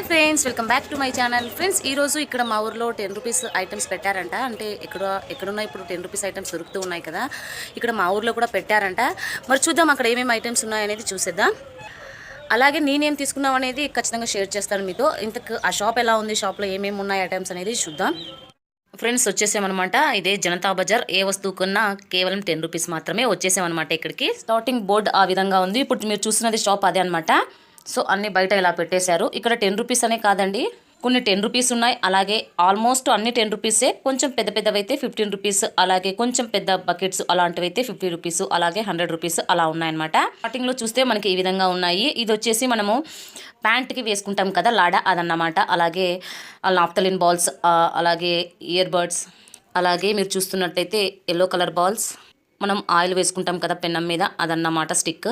Hi friends welcome back to my channel. Friends ఈ రోజు ఇక్కడ మా ఊర్లో టెన్ రూపీస్ ఐటమ్స్ పెట్టారంట. అంటే ఇక్కడ ఎక్కడున్నా ఇప్పుడు టెన్ రూపీస్ ఐటమ్స్ దొరుకుతూ ఉన్నాయి కదా. ఇక్కడ మా ఊర్లో కూడా పెట్టారంట. మరి చూద్దాం అక్కడ ఏమేమి ఐటమ్స్ ఉన్నాయనేది చూసేద్దాం. అలాగే నేనేం తీసుకున్నాం అనేది ఖచ్చితంగా షేర్ చేస్తాను మీతో. ఇంతకు ఆ షాప్ ఎలా ఉంది షాప్లో ఏమేమి ఉన్నాయి ఐటమ్స్ అనేది చూద్దాం. ఫ్రెండ్స్ వచ్చేసామన్నమాట. ఇదే జనతా బజార్. ఏ వస్తువు కొన్నా కేవలం టెన్ రూపీస్ మాత్రమే వచ్చేసామన్నమాట ఇక్కడికి. స్టార్టింగ్ బోర్డ్ ఆ విధంగా ఉంది. ఇప్పుడు మీరు చూస్తున్నది షాప్ అదే అనమాట సో అన్నీ బయట ఇలా పెట్టేశారు. ఇక్కడ టెన్ రూపీస్ అనే కాదండి. కొన్ని టెన్ రూపీస్ ఉన్నాయి. అలాగే ఆల్మోస్ట్ అన్ని టెన్ రూపీసే కొంచెం పెద్ద పెద్దవి అయితే ఫిఫ్టీన్ రూపీస్ అలాగే కొంచెం పెద్ద బకెట్స్ అలాంటివి అయితే ఫిఫ్టీ రూపీస్ అలాగే హండ్రెడ్ రూపీస్ అలా ఉన్నాయన్నమాట. స్టార్టింగ్లో చూస్తే మనకి ఈ విధంగా ఉన్నాయి. ఇది వచ్చేసి మనము ప్యాంట్కి వేసుకుంటాం కదా లాడా అదన్నమాట. అలాగే నాఫ్తలిన్ బాల్స్ అలాగే ఇయర్ బడ్స్ అలాగే మీరు చూస్తున్నట్టయితే ఎల్లో కలర్ బాల్స్ మనం ఆయిల్ వేసుకుంటాం కదా పెన్నం మీద అదన్నమాట స్టిక్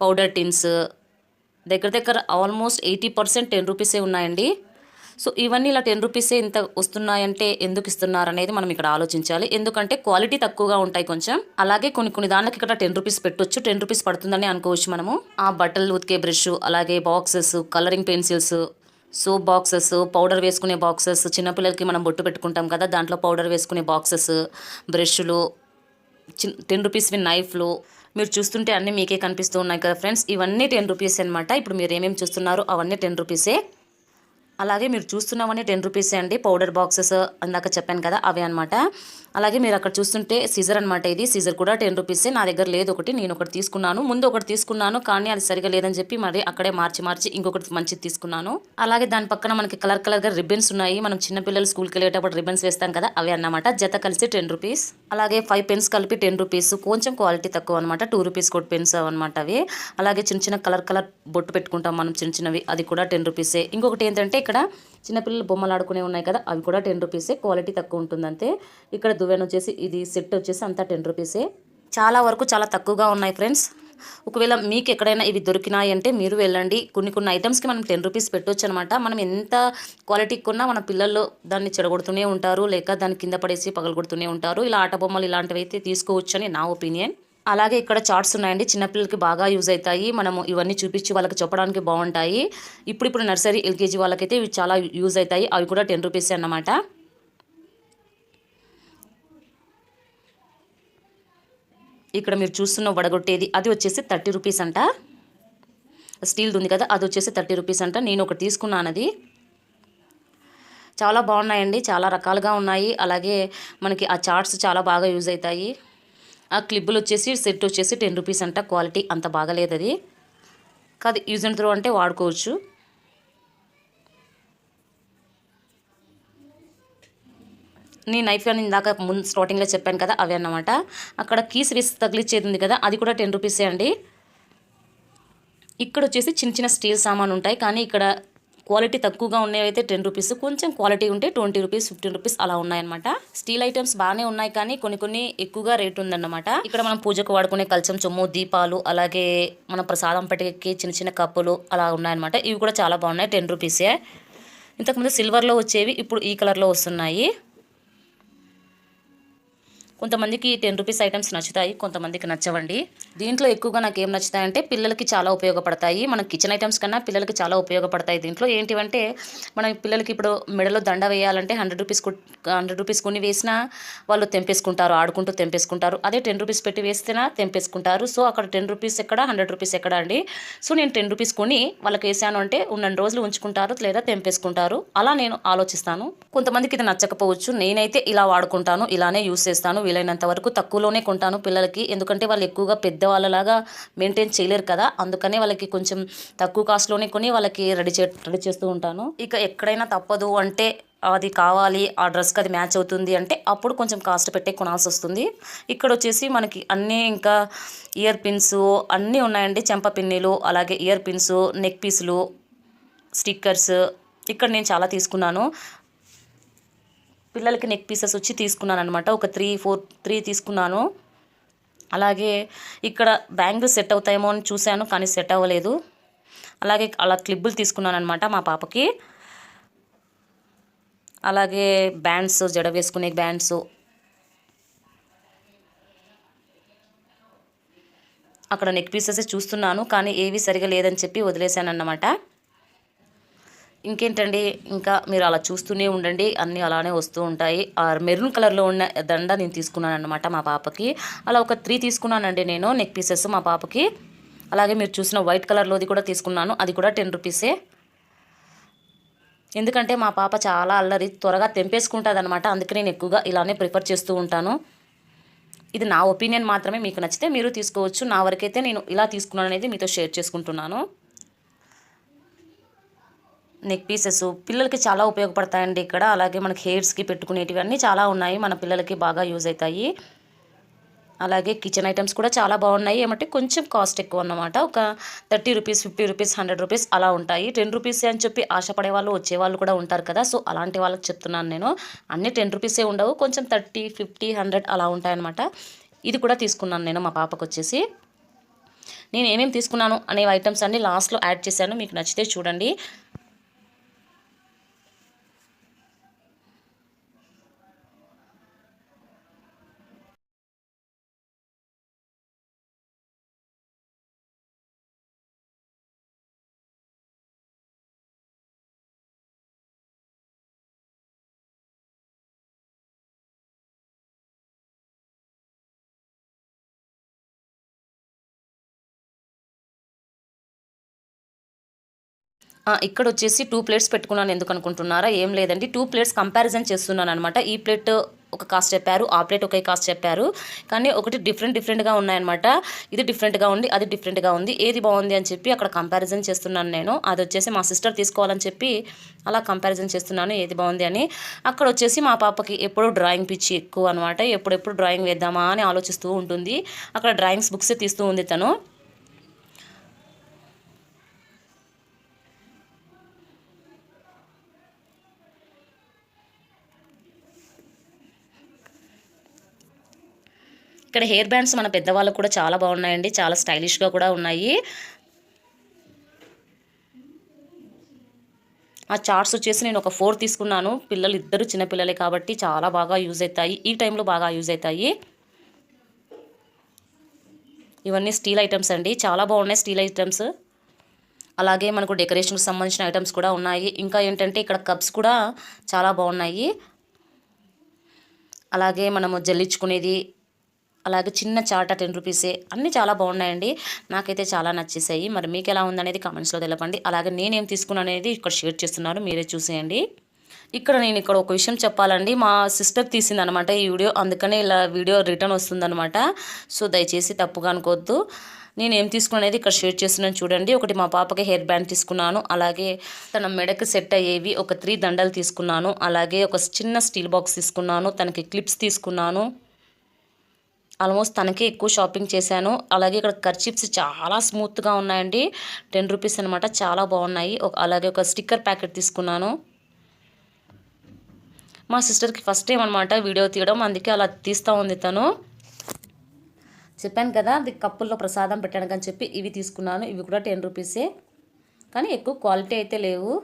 పౌడర్ టిన్స్ దగ్గర దగ్గర ఆల్మోస్ట్ ఎయిటీ పర్సెంట్ టెన్ రూపీసే ఉన్నాయండి. సో ఇవన్నీ ఇలా టెన్ రూపీసే ఇంత వస్తున్నాయంటే ఎందుకు ఇస్తున్నారు అనేది మనం ఇక్కడ ఆలోచించాలి. ఎందుకంటే క్వాలిటీ తక్కువగా ఉంటాయి కొంచెం. అలాగే కొన్ని కొన్ని దానికి ఇక్కడ టెన్ రూపీస్ పెట్టొచ్చు. టెన్ రూపీస్ పడుతుందని అనుకోవచ్చు మనము. ఆ బట్టలు ఉతికే బ్రష్ అలాగే boxes colouring pencils soap boxes powder వేసుకునే బాక్సెస్ చిన్నపిల్లలకి మనం బొట్టు పెట్టుకుంటాం కదా దాంట్లో పౌడర్ వేసుకునే బాక్సెస్ బ్రష్లు చిన్ టెన్ రూపీస్వి నైఫ్లు మీరు చూస్తుంటే అన్నీ మీకే కనిపిస్తూ ఉన్నాయి కదా ఫ్రెండ్స్. ఇవన్నీ టెన్ రూపీస్ అనమాట ఇప్పుడు మీరు ఏమేమి చూస్తున్నారో? అవన్నీ టెన్ రూపీసే. అలాగే మీరు చూస్తున్నామని టెన్ రూపీసే అండి పౌడర్ బాక్సెస్ అందాక చెప్పాను కదా అవే అనమాట అలాగే మీరు అక్కడ చూస్తుంటే సీజర్ అనమాట ఇది. సీజర్ కూడా టెన్ రూపీసే. నా దగ్గర లేదు ఒకటి నేను ఒకటి తీసుకున్నాను. ముందు ఒకటి తీసుకున్నాను కానీ అది సరిగా లేదని చెప్పి మరి అక్కడే మార్చి మార్చి ఇంకొకటి మంచిది తీసుకున్నాను. అలాగే దాని పక్కన మనకి కలర్ కలర్గా రిబ్బన్స్ ఉన్నాయి. మనం చిన్నపిల్లలు స్కూల్కి వెళ్ళేటప్పుడు రిబ్బన్స్ వేస్తాం కదా అవి అన్నమాట. జత కలిసి టెన్ రూపీస్. అలాగే ఫైవ్ పెన్స్ కలిపి టెన్ రూపీస్. కొంచెం క్వాలిటీ తక్కువ అనమాట టూ రూపీస్ కూడా పెన్స్ అనమాట అవి. అలాగే చిన్న చిన్న కలర్ కలర్ బొట్టు పెట్టుకుంటాం మనం చిన్న చిన్నవి. అది కూడా టెన్ రూపీసే. ఇంకొకటి ఏంటంటే ఇక్కడ ఇక్కడ చిన్నపిల్లలు బొమ్మలు ఆడుకునే ఉన్నాయి కదా అవి కూడా టెన్ రూపీసే క్వాలిటీ తక్కువ ఉంటుంది అంతే ఇక్కడ దువ్వెన వచ్చేసి ఇది సెట్ వచ్చేసి అంతా టెన్ రూపీసే చాలా వరకు చాలా తక్కువగా ఉన్నాయి ఫ్రెండ్స్. ఒకవేళ మీకు ఎక్కడైనా ఇవి దొరికినాయి అంటే మీరు వెళ్ళండి. కొన్ని కొన్ని ఐటమ్స్కి మనం టెన్ రూపీస్ పెట్టొచ్చు అనమాట మనం ఎంత క్వాలిటీ కొన్నా మన పిల్లలు దాన్ని చెడగొడుతూనే ఉంటారు లేక దాని కింద పడేసి పగలగొడుతూనే ఉంటారు. ఇలా ఆట బొమ్మలు ఇలాంటివి అయితే తీసుకోవచ్చు అని నా ఒపీనియన్. అలాగే ఇక్కడ చార్ట్స్ ఉన్నాయండి. చిన్నపిల్లలకి బాగా యూజ్ అవుతాయి. మనము ఇవన్నీ చూపించి వాళ్ళకి చెప్పడానికి బాగుంటాయి. ఇప్పుడు ఇప్పుడు నర్సరీ ఎల్కేజీ వాళ్ళకైతే ఇవి చాలా యూజ్ అవుతాయి. అవి కూడా టెన్ రూపీస్ అన్నమాట. ఇక్కడ మీరు చూస్తున్న వడగొట్టేది అది వచ్చేసి థర్టీ రూపీస్ అంట. స్టీల్ది ఉంది కదా అది వచ్చేసి థర్టీ రూపీస్ అంట. నేను ఒకటి తీసుకున్నాను అది. చాలా బాగున్నాయండి. చాలా రకాలుగా ఉన్నాయి. అలాగే మనకి ఆ చార్ట్స్ చాలా బాగా యూజ్ అవుతాయి. ఆ క్లిబ్బులు వచ్చేసి సెట్ వచ్చేసి టెన్ రూపీస్ అంట. క్వాలిటీ అంత బాగలేదు అది. కాదు యూజ్ అండ్ త్రో అంటే వాడుకోవచ్చు. నీ నైఫ్ అని ఇందాక ముందు స్టార్టింగ్లో చెప్పాను కదా అవి అన్నమాట. అక్కడ కీస్ రిస్ తగిలిచ్చేది ఉంది కదా అది కూడా టెన్ రూపీసే అండి. ఇక్కడ వచ్చేసి చిన్న చిన్న స్టీల్ సామాన్ ఉంటాయి కానీ ఇక్కడ క్వాలిటీ తక్కువగా ఉన్నవి అయితే టెన్ రూపీస్ కొంచెం క్వాలిటీ ఉంటే ట్వంటీ రూపీస్ ఫిఫ్టీన్ రూపీస్ అలా ఉన్నాయన్నమాట. స్టీల్ ఐటమ్స్ బాగానే ఉన్నాయి కానీ కొన్ని కొన్ని ఎక్కువగా రేట్ ఉందన్నమాట. ఇక్కడ మనం పూజకు వాడుకునే కల్చం చొమ్ము దీపాలు అలాగే మన ప్రసాదం పట్టికి చిన్న చిన్న కప్పులు అలా ఉన్నాయన్నమాట. ఇవి కూడా చాలా బాగున్నాయి టెన్ రూపీసే. ఇంతకుముందు సిల్వర్లో వచ్చేవి ఇప్పుడు ఈ కలర్లో వస్తున్నాయి. కొంతమందికి టెన్ రూపీస్ ఐటమ్స్ నచ్చుతాయి కొంతమందికి నచ్చవండి. దీంట్లో ఎక్కువగా నాకు ఏం నచ్చుతాయంటే పిల్లలకి చాలా ఉపయోగపడతాయి. మన కిచెన్ ఐటమ్స్ కన్నా పిల్లలకి చాలా ఉపయోగపడతాయి దీంట్లో. ఏంటివంటే మనం పిల్లలకి ఇప్పుడు మెడలో దండ వేయాలంటే హండ్రెడ్ రూపీస్ హండ్రెడ్ రూపీస్ కొని వేసినా వాళ్ళు తెంపేసుకుంటారు ఆడుకుంటూ తెంపేసుకుంటారు. అదే టెన్ రూపీస్ పెట్టి వేస్తేనా తెంపేసుకుంటారు. సో అక్కడ టెన్ రూపీస్ ఎక్కడ హండ్రెడ్ రూపీస్ ఎక్కడ అండి? సో నేను టెన్ రూపీస్ కొని వాళ్ళకి వేసాను అంటే ఉన్న రోజులు ఉంచుకుంటారు లేదా తెంపేసుకుంటారు. అలా నేను ఆలోచిస్తాను. కొంతమందికి ఇది నచ్చకపోవచ్చు. నేనైతే ఇలా వాడుకుంటాను ఇలానే యూస్ చేస్తాను వీలైనంత వరకు తక్కువలోనే కొంటాను పిల్లలకి. ఎందుకంటే వాళ్ళు ఎక్కువగా పెద్దవాళ్ళలాగా మెయింటైన్ చేయలేరు కదా. అందుకనే వాళ్ళకి కొంచెం తక్కువ కాస్ట్లోనే కొని వాళ్ళకి రెడీ చే రెడీ చేస్తూ ఉంటాను. ఇక ఎక్కడైనా తప్పదు అంటే అది కావాలి ఆ డ్రెస్కి అది మ్యాచ్ అవుతుంది అంటే అప్పుడు కొంచెం కాస్ట్ పెట్టే కొనాల్సి వస్తుంది. ఇక్కడ వచ్చేసి మనకి అన్నీ ఇంకా ఇయర్ పిన్స్ అన్నీ ఉన్నాయండి. చెంప పిన్నీలు అలాగే ఇయర్ పిన్స్ నెక్ పీసులు స్టిక్కర్స్. ఇక్కడ నేను చాలా తీసుకున్నాను. పిల్లలకి నెక్ పీసెస్ వచ్చి తీసుకున్నాను అనమాట ఒక త్రీ ఫోర్ త్రీ తీసుకున్నాను. అలాగే ఇక్కడ బ్యాంగిల్స్ సెట్ అవుతాయేమో అని చూశాను కానీ సెట్ అవ్వలేదు. అలాగే అలా క్లిప్పులు తీసుకున్నాను అనమాట మా పాపకి. అలాగే బ్యాండ్స్ జడ వేసుకునే బ్యాండ్స్ అక్కడ నెక్ పీసెస్ చూస్తున్నాను కానీ ఏవి సరిగా లేదని చెప్పి వదిలేశాను అన్నమాట ఇంకేంటండి? ఇంకా మీరు అలా చూస్తూనే ఉండండి. అన్నీ అలానే వస్తూ ఉంటాయి. ఆ మెరూన్ కలర్లో ఉన్న దండ నేను తీసుకున్నాను అనమాట మా పాపకి. అలా ఒక త్రీ తీసుకున్నానండి నేను నెక్ పీసెస్ మా పాపకి. అలాగే మీరు చూసిన వైట్ కలర్లోది కూడా తీసుకున్నాను. అది కూడా టెన్ రూపీసే. ఎందుకంటే మా పాప చాలా అల్లరి త్వరగా తెంపేసుకుంటుంది అనమాట అందుకే నేను ఎక్కువగా ఇలానే ప్రిఫర్ చేస్తూ ఉంటాను. ఇది నా ఒపీనియన్ మాత్రమే. మీకు నచ్చితే మీరు తీసుకోవచ్చు. నా వరకైతే నేను ఇలా తీసుకున్నాను అనేది మీతో షేర్ చేసుకుంటున్నాను. నెక్ పీసెస్ పిల్లలకి చాలా ఉపయోగపడతాయండి ఇక్కడ. అలాగే మనకి హెయిర్స్కి పెట్టుకునేటివి అన్నీ చాలా ఉన్నాయి. మన పిల్లలకి బాగా యూజ్ అవుతాయి. అలాగే కిచెన్ ఐటమ్స్ కూడా చాలా బాగున్నాయి. ఏమంటే కొంచెం కాస్ట్ ఎక్కువ అన్నమాట. ఒక thirty rupees fifty rupees hundred rupees అలా ఉంటాయి. టెన్ రూపీస్ అని చెప్పి ఆశపడే వాళ్ళు వచ్చేవాళ్ళు కూడా ఉంటారు కదా. సో అలాంటి వాళ్ళకి చెప్తున్నాను నేను. అన్ని టెన్ రూపీసే ఉండవు. కొంచెం థర్టీ ఫిఫ్టీ హండ్రెడ్ అలా ఉంటాయన్నమాట ఇది కూడా తీసుకున్నాను నేను మా పాపకు వచ్చేసి. నేను ఏమేమి తీసుకున్నాను అనే ఐటమ్స్ అన్ని లాస్ట్లో యాడ్ చేశాను. మీకు నచ్చితే చూడండి. ఇక్కడ వచ్చేసి టూ ప్లేట్స్ పెట్టుకున్నాను ఎందుకు అనుకుంటున్నారా ఏం లేదండి. టూ ప్లేట్స్ కంపారిజన్ చేస్తున్నాను అనమాట ఈ ప్లేట్ ఒక కాస్ట్ చెప్పారు ఆ ప్లేట్ ఒకే కాస్ట్ చెప్పారు. కానీ ఒకటి డిఫరెంట్ డిఫరెంట్గా ఉన్నాయన్నమాట. ఇది డిఫరెంట్గా ఉంది అది డిఫరెంట్గా ఉంది ఏది బాగుంది అని చెప్పి అక్కడ కంపారిజన్ చేస్తున్నాను నేను. అది వచ్చేసి మా సిస్టర్ తీసుకోవాలని చెప్పి అలా కంపారిజన్ చేస్తున్నాను ఏది బాగుంది అని. అక్కడ వచ్చేసి మా పాపకి ఎప్పుడు డ్రాయింగ్ పిచ్చి ఎక్కువ అనమాట ఎప్పుడెప్పుడు డ్రాయింగ్ వేద్దామా అని ఆలోచిస్తూ ఉంటుంది. అక్కడ డ్రాయింగ్స్ బుక్స్ తీస్తూ ఉంది తను. ఇక్కడ హెయిర్ బ్యాండ్స్ మన పెద్దవాళ్ళకు కూడా చాలా బాగున్నాయండి చాలా స్టైలిష్గా కూడా ఉన్నాయి. ఆ చార్ట్స్ వచ్చేసి నేను ఒక ఫోర్ తీసుకున్నాను. పిల్లలు ఇద్దరు చిన్నపిల్లలే కాబట్టి చాలా బాగా యూజ్ అవుతాయి. ఈ టైంలో బాగా యూజ్ అవుతాయి. ఇవన్నీ స్టీల్ ఐటమ్స్ అండి. చాలా బాగున్నాయి స్టీల్ ఐటమ్స్ అలాగే మనకు డెకరేషన్కి సంబంధించిన ఐటమ్స్ కూడా ఉన్నాయి. ఇంకా ఏంటంటే ఇక్కడ కప్స్ కూడా చాలా బాగున్నాయి. అలాగే మనము జల్లించుకునేది అలాగే చిన్న చాట టెన్ రూపీసే అన్నీ చాలా బాగున్నాయండి. నాకైతే చాలా నచ్చేసాయి మరి మీకు ఎలా ఉందనేది కామెంట్స్లో తెలపండి. అలాగే నేనేం తీసుకున్నాను అనేది ఇక్కడ షేర్ చేస్తున్నాను మీరే చూసేయండి. ఇక్కడ నేను ఇక్కడ ఒక విషయం చెప్పాలండి. మా సిస్టర్ తీసింది అనమాట ఈ వీడియో అందుకనే ఇలా వీడియో రిటర్న్ వస్తుందనమాట. సో దయచేసి తప్పుగా అనుకోవద్దు. నేను ఏం తీసుకున్నది ఇక్కడ షేర్ చేస్తున్నాను చూడండి. ఒకటి మా పాపకి హెయిర్ బ్యాండ్ తీసుకున్నాను. అలాగే తన మెడకు సెట్ అయ్యేవి ఒక త్రీ దండలు తీసుకున్నాను. అలాగే ఒక చిన్న స్టీల్ బాక్స్ తీసుకున్నాను. తనకి క్లిప్స్ తీసుకున్నాను. ఆల్మోస్ట్ తనకే ఎక్కువ షాపింగ్ చేశాను. అలాగే ఇక్కడ కర్చిప్స్ చాలా స్మూత్గా ఉన్నాయండి. టెన్ రూపీస్ అనమాట చాలా బాగున్నాయి. ఒక అలాగే ఒక స్టిక్కర్ ప్యాకెట్ తీసుకున్నాను. మా సిస్టర్కి ఫస్ట్ టైం అనమాట వీడియో తీయడం. అందుకే అలా తీస్తూ ఉంది తను. చెప్పాను కదా అది కప్పుల్లో ప్రసాదం పెట్టాను కానీ చెప్పి ఇవి తీసుకున్నాను. ఇవి కూడా టెన్ రూపీసే. కానీ ఎక్కువ క్వాలిటీ అయితే లేవు.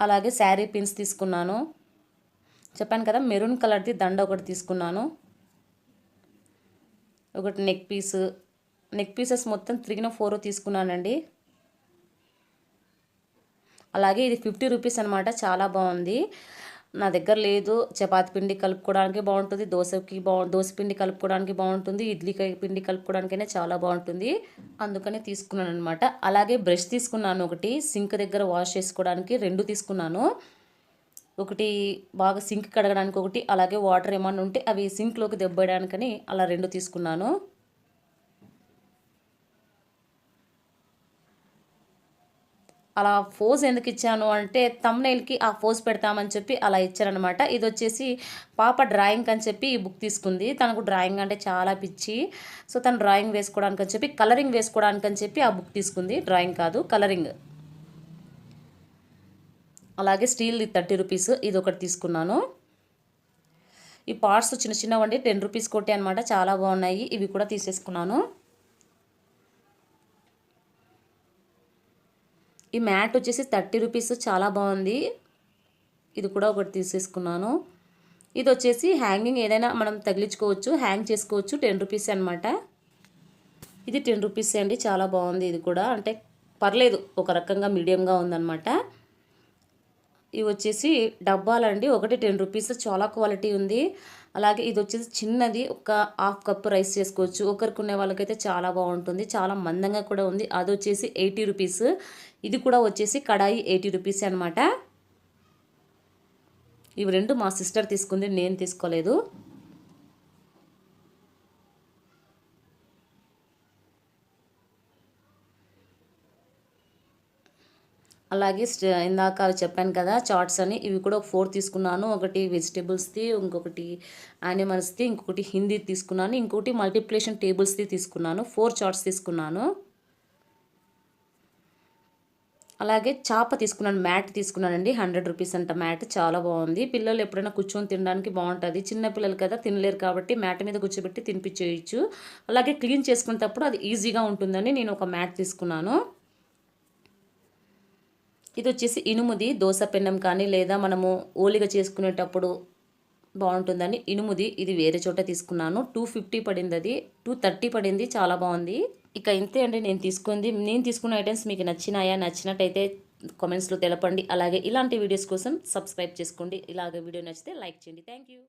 అలాగే శారీ పిన్స్ తీసుకున్నాను. చెప్పాను కదా మెరూన్ కలర్ది దండ ఒకటి తీసుకున్నాను. ఒకటి నెక్ పీస్ నెక్ పీసెస్ మొత్తం త్రీనో ఫోర్ తీసుకున్నానండి. అలాగే ఇది ఫిఫ్టీ రూపీస్ అనమాట చాలా బాగుంది. నా దగ్గర లేదు చపాతి పిండి కలుపుకోవడానికి బాగుంటుంది దోశకి బా దోశ పిండి కలుపుకోవడానికి బాగుంటుంది ఇడ్లీ పిండి కలుపుకోవడానికైనా చాలా బాగుంటుంది. అందుకనే తీసుకున్నాను అనమాట అలాగే బ్రష్ తీసుకున్నాను ఒకటి సింక్ దగ్గర వాష్ చేసుకోవడానికి రెండు తీసుకున్నాను. ఒకటి బాగా సింక్ కడగడానికి ఒకటి అలాగే వాటర్ ఏమన్నా ఉంటే అవి సింక్లోకి దెబ్బేయడానికని అలా రెండు తీసుకున్నాను. అలా ఫోజ్ ఎందుకు ఇచ్చాను అంటే తమ్నైల్కి ఆ ఫోజ్ పెడతామని చెప్పి అలా ఇచ్చారనమాట ఇది వచ్చేసి పాప డ్రాయింగ్ అని చెప్పి ఈ బుక్ తీసుకుంది. తనకు డ్రాయింగ్ అంటే చాలా పిచ్చి. సో తను డ్రాయింగ్ వేసుకోవడానికి అని చెప్పి కలరింగ్ వేసుకోవడానికి అని చెప్పి ఆ బుక్ తీసుకుంది. డ్రాయింగ్ కాదు కలరింగ్. అలాగే స్టీల్ థర్టీ రూపీస్ ఇది ఒకటి తీసుకున్నాను. ఈ పార్ట్స్ చిన్న చిన్నవండి టెన్ రూపీస్ కొట్టే అనమాట చాలా బాగున్నాయి. ఇవి కూడా తీసేసుకున్నాను. ఈ మ్యాట్ వచ్చేసి థర్టీ రూపీస్ చాలా బాగుంది. ఇది కూడా ఒకటి తీసేసుకున్నాను. ఇది వచ్చేసి హ్యాంగింగ్ ఏదైనా మనం తగిలించుకోవచ్చు హ్యాంగ్ చేసుకోవచ్చు టెన్ రూపీస్ అనమాట ఇది టెన్ రూపీస్ అండి చాలా బాగుంది ఇది కూడా. అంటే పర్లేదు ఒక రకంగా మీడియంగా ఉందన్నమాట. ఇవి వచ్చేసి డబ్బాలండి. ఒకటి టెన్ రూపీస్. చాలా క్వాలిటీ ఉంది. అలాగే ఇది వచ్చేసి చిన్నది. ఒక హాఫ్ కప్ రైస్ చేసుకోవచ్చు. ఒకరికి ఉన్న వాళ్ళకైతే చాలా బాగుంటుంది చాలా మందంగా కూడా ఉంది. అది వచ్చేసి ఎయిటీ రూపీస్. ఇది కూడా వచ్చేసి కడాయి ఎయిటీ రూపీస్ అనమాట ఇవి రెండు మా సిస్టర్ తీసుకుంది. నేను తీసుకోలేదు. అలాగే స్ట- ఇందాక చెప్పాను కదా చార్ట్స్ అని. ఇవి కూడా ఒక ఫోర్ తీసుకున్నాను. ఒకటి వెజిటేబుల్స్ది ఇంకొకటి యానిమల్స్ది ఇంకొకటి హిందీ తీసుకున్నాను. ఇంకొకటి మల్టిప్లేషన్ టేబుల్స్ది తీసుకున్నాను. ఫోర్ చార్ట్స్ తీసుకున్నాను. అలాగే చాప తీసుకున్నాను. మ్యాట్ తీసుకున్నానండి. హండ్రెడ్ రూపీస్ అంట మ్యాట్. చాలా బాగుంది. పిల్లలు ఎప్పుడైనా కూర్చొని తినడానికి బాగుంటుంది. చిన్న పిల్లలు కదా తినలేరు కాబట్టి మ్యాట్ మీద కూర్చోబెట్టి తినిపించేయచ్చు. అలాగే క్లీన్ చేసుకునేటప్పుడు అది ఈజీగా ఉంటుందని నేను ఒక మ్యాట్ తీసుకున్నాను. ఇది వచ్చేసి ఇనుముది దోశ పెన్నం కానీ లేదా మనము ఓలిగ చేసుకునేటప్పుడు బాగుంటుందని ఇనుముది ఇది వేరే చోట తీసుకున్నాను. టూ ఫిఫ్టీ పడింది అది టూ థర్టీ పడింది. చాలా బాగుంది. ఇక ఇంతే అండి. నేను తీసుకుంది నేను తీసుకున్న ఐటమ్స్ మీకు నచ్చినాయా నచ్చినట్టయితే కామెంట్స్లో తెలపండి. అలాగే ఇలాంటి వీడియోస్ కోసం సబ్స్క్రైబ్ చేసుకోండి. ఇలాగ వీడియో నచ్చితే లైక్ చేయండి. Thank you.